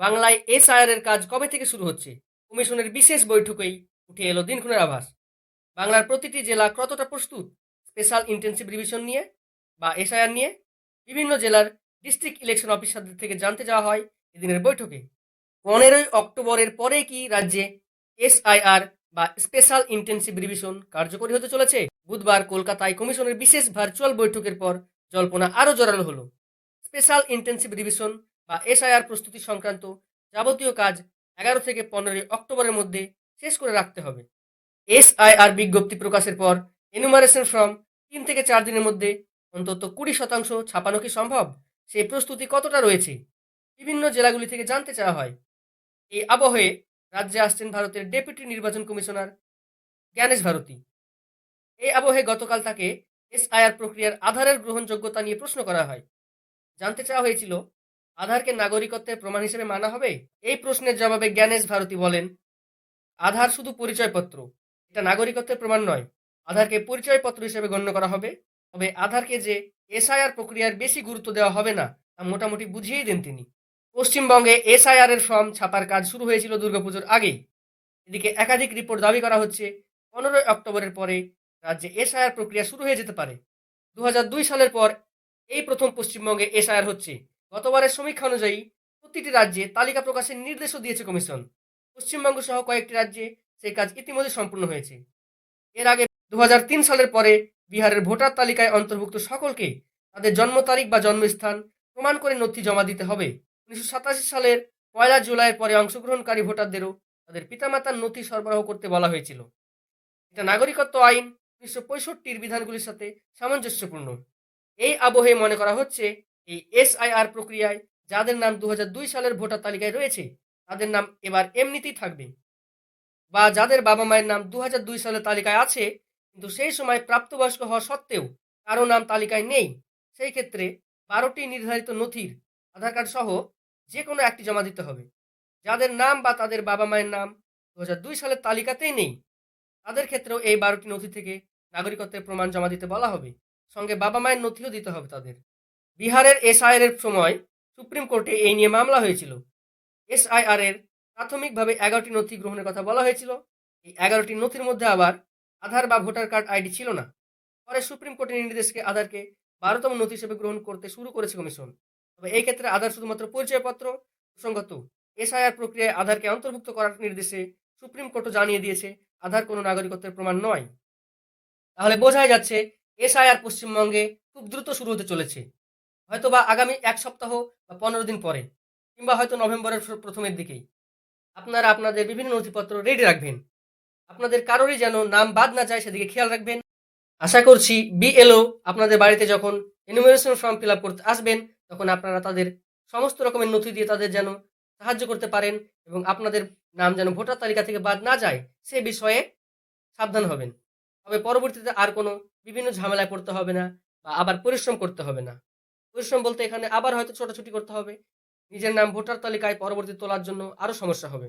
বাংলায় এসআইআর এর কাজ কবে থেকে শুরু হচ্ছে? কমিশনের বিশেষ বৈঠকেই উঠে এলো দিনক্ষণের আভাস। বাংলার প্রতিটি জেলা কতটা প্রস্তুত? স্পেশাল ইন্টেন্সিভ রিভিশন নিয়ে বা এসআইআর নিয়ে? বিভিন্ন জেলার ডিস্ট্রিক্ট ইলেকশন অফিসারদের থেকে জানতে যাওয়া হয় এদিনের বৈঠকে। পনেরোই অক্টোবরের পরে কি রাজ্যে এসআইআর বা স্পেশাল ইন্টেন্সিভ রিভিশন কার্যকরী হতে চলেছে? বুধবার কলকাতায় কমিশনের বিশেষ ভার্চুয়াল বৈঠকের পর জল্পনা আরও জোরালো হলো। স্পেশাল ইন্টেন্সিভ রিভিশন বা এসআইআর প্রস্তুতি সংক্রান্ত যাবতীয় কাজ এগারো থেকে পনেরোই অক্টোবরের মধ্যে শেষ করে রাখতে হবে। এসআইআর বিজ্ঞপ্তি প্রকাশের পর এনুমারেশন ফর্ম তিন থেকে চার দিনের মধ্যে অন্তত কুড়ি শতাংশ ছাপানো কি সম্ভব? সেই প্রস্তুতি কতটা রয়েছে? বিভিন্ন জেলাগুলি থেকে জানতে চাওয়া হয়। এই আবহে রাজ্যে আসছেন ভারতের ডেপুটি নির্বাচন কমিশনার জ্ঞানেশ ভারতী। এই আবহে গতকাল তাকে এসআইআর প্রক্রিয়ার আধারের গ্রহণযোগ্যতা নিয়ে প্রশ্ন করা হয়। জানতে চাওয়া হয়েছিল আধারকে নাগরিকত্বের প্রমাণ হিসেবে মানা হবে? এই প্রশ্নের জবাবে জ্ঞানেশ ভারতী বলেন, আধার শুধু পরিচয়পত্র। এটা নাগরিকত্বের প্রমাণ নয়। আধারকে পরিচয়পত্র হিসেবে গণ্য করা হবে। তবে আধারকে যে এসআইআর প্রক্রিয়ার বেশি গুরুত্ব দেওয়া হবে না, তা মোটামুটি বুঝিয়েই দেন তিনি। পশ্চিমবঙ্গে এসআইআর এর ফর্ম ছাপার কাজ শুরু হয়েছিল দুর্গাপুজোর আগেই। এদিকে একাধিক রিপোর্ট দাবি করা হচ্ছে, পনেরোই অক্টোবরের পরে রাজ্যে এসআইআর প্রক্রিয়া শুরু হয়ে যেতে পারে। দু হাজার দুই সালের পর এই প্রথম পশ্চিমবঙ্গে এসআইআর হচ্ছে। গতবারের সমীক্ষা অনুযায়ী প্রতিটি রাজ্যে তালিকা প্রকাশের নির্দেশও দিয়েছে কমিশন। পশ্চিমবঙ্গ সহ কয়েকটি রাজ্যে সেই কাজ ইতিমধ্যে সম্পূর্ণ হয়েছে। এর আগে দু হাজার তিন সালের পরে বিহারের ভোটার তালিকায় অন্তর্ভুক্ত সকলকে তাদের জন্ম তারিখ বা জন্মস্থান প্রমাণ করে নথি জমা দিতে হবে। উনিশশো সাতাশি সালের পয়লা জুলাইয়ের পরে অংশগ্রহণকারী ভোটারদেরও তাদের পিতামাতার নথি সরবরাহ করতে বলা হয়েছিল। এটা নাগরিকত্ব আইন উনিশশো পঁয়ষট্টির বিধানগুলির সাথে সামঞ্জস্যপূর্ণ। এই আবহে মনে করা হচ্ছে এই এসআইআর প্রক্রিয়ায় যাদের নাম দু হাজার দুই সালের ভোটার তালিকায় রয়েছে, তাদের নাম এবার এমনিতেই থাকবে। বা যাদের বাবা মায়ের নাম দু হাজার দুই সালের তালিকায় আছে, কিন্তু সেই সময় প্রাপ্তবয়স্ক হওয়া সত্ত্বেও কারও নাম তালিকায় নেই, সেই ক্ষেত্রে বারোটি নির্ধারিত নথির আধার কার্ড সহ যে কোনো একটি জমা দিতে হবে। যাদের নাম বা তাদের বাবা মায়ের নাম দু দুই সালের তালিকাতেই নেই, তাদের ক্ষেত্রেও এই বারোটি নথি থেকে নাগরিকত্বের প্রমাণ জমা দিতে বলা হবে। সঙ্গে বাবা মায়ের নথিও দিতে হবে তাদের। বিহারের এসআইআর এর সময় সুপ্রিম কোর্টে এই নিয়ে মামলা হয়েছিল। এসআইআর এর প্রাথমিকভাবে এগারোটি নথি গ্রহণের কথা বলা হয়েছিল। এই এগারোটি নথির মধ্যে আবার আধার বা ভোটার কার্ড আইডি ছিল না। পরে সুপ্রিম কোর্টের নির্দেশকে আধারকে বারোতম নথি হিসেবে গ্রহণ করতে শুরু করেছে কমিশন। তবে এই ক্ষেত্রে আধার শুধুমাত্র পরিচয়পত্র প্রসঙ্গত এসআইআর প্রক্রিয়ায় আধারকে অন্তর্ভুক্ত করার নির্দেশে সুপ্রিম কোর্টও জানিয়ে দিয়েছে, আধার কোনো নাগরিকত্বের প্রমাণ নয়। তাহলে বোঝাই যাচ্ছে, এসআইআর পশ্চিমবঙ্গে খুব দ্রুত শুরু হতে চলেছে। হয়তো বা আগামী এক সপ্তাহ বা পনেরো দিন পরে, কিংবা হয়তো নভেম্বরের প্রথমের দিকেই। আপনারা আপনাদের বিভিন্ন নথিপত্র রেডি রাখবেন। আপনাদের কারোরই যেন নাম বাদ না যায় সেদিকে খেয়াল রাখবেন। আশা করছি বিএলও আপনাদের বাড়িতে যখন এনুমারেশন ফর্ম ফিল আপ করতে আসবেন, তখন আপনারা তাদের সমস্ত রকমের নথি দিয়ে তাদের যেন সাহায্য করতে পারেন এবং আপনাদের নাম যেন ভোটার তালিকা থেকে বাদ না যায়, সে বিষয়ে সাবধান হবেন। তবে পরবর্তীতে আর কোনো বিভিন্ন ঝামেলায় পড়তে হবে না বা আবার পরিশ্রম করতে হবে না। পরিশ্রম বলতে এখানে আবার হয়তো ছোটাছুটি করতে হবে। নিজের নাম, ভোটার তালিকায় পরবর্তী তোলার জন্য আরও সমস্যা হবে।